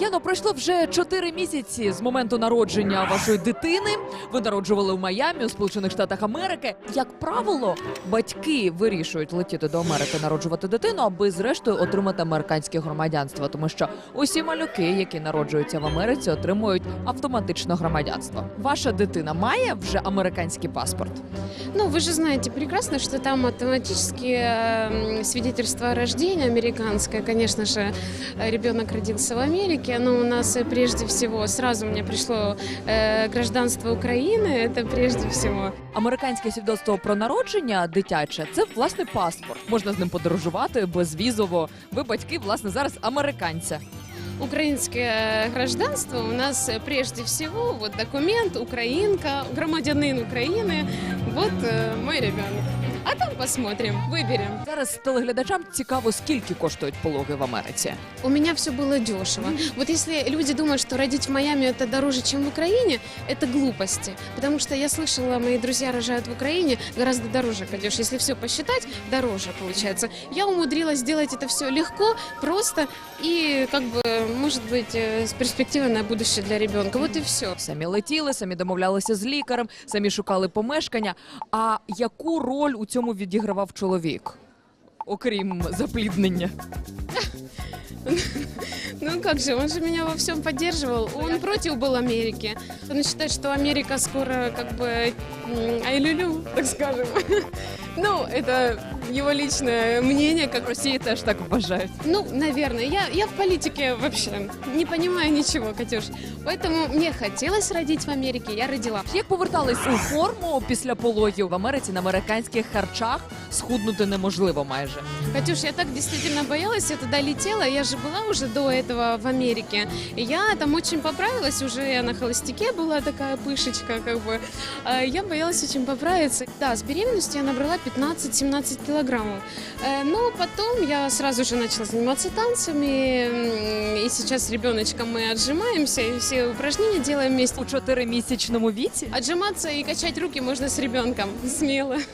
Яно, пройшло вже 4 місяці з моменту народження вашої дитини. Ви народжували в Майамі, у Сполучених Штатах Америки. Як правило, батьки вирішують летіти до Америки народжувати дитину, аби зрештою отримати американське громадянство, тому що усі малюки, які народжуються в Америці, отримують автоматично громадянство. Ваша дитина має вже американський паспорт. Ну, вы же знаете прекрасно, что там автоматически э, свидетельство о рождении американское. Конечно же, э, ребенок родился в Америке, но у нас э, прежде всего сразу мне пришло э, гражданство Украины, это прежде всего. Американське свідоцтво про народження дитяче це власне паспорт. Можна з ним подорожувати безвізово. Ви батьки, власне, зараз американця. Украинское гражданство у нас э, прежде всего вот документ украинка, громадянин Украины, вот э, мой ребенок. А там посмотрим, выберем. Зараз телеглядачам цікаво, скільки коштують пологи в Америці. У меня все было дешево. Вот если люди думают, что родить в Майами это дороже, чем в Украине, это глупости. Потому что я слышала, мои друзья рожают в Украине гораздо дороже пойдешь. Если все посчитать, дороже получается. Я умудрилась сделать это все легко, просто и как бы, может быть, э, с перспективой на будущее для ребенка. Вот и все. Самі летіли, самі домовлялися з лікарем, самі шукали помешкання. А яку роль у цьому Відігравав чоловік? Окрім запліднення, Ну как же, он же меня во всем поддерживал. Он против был Америки. Он считает, что Америка скоро как бы м, ай-лю-лю, так скажем. Ну, это его личное мнение, как в Росії теж так вважають. Ну, наверное. Я, я в политике вообще не понимаю ничего, Катюш. Поэтому мне хотелось родить в Америке, я родила. Як повертались у форму після пологів в Америці на американських харчах схуднути неможливо майже. Катюш, я так действительно боялась, я туда летела, я же была уже до этого в Америке. И я там очень поправилась, уже я на холостяке была такая пышечка, как бы. А Я боялась очень поправиться. Да, с беременностью я набрала 15-17 килограммов. Э, Но потом я сразу же начала заниматься танцами, м, и сейчас с ребеночком мы отжимаемся, и все упражнения делаем вместе. У чотиримісячному віці Отжиматься и качать руки можно с ребенком, смело.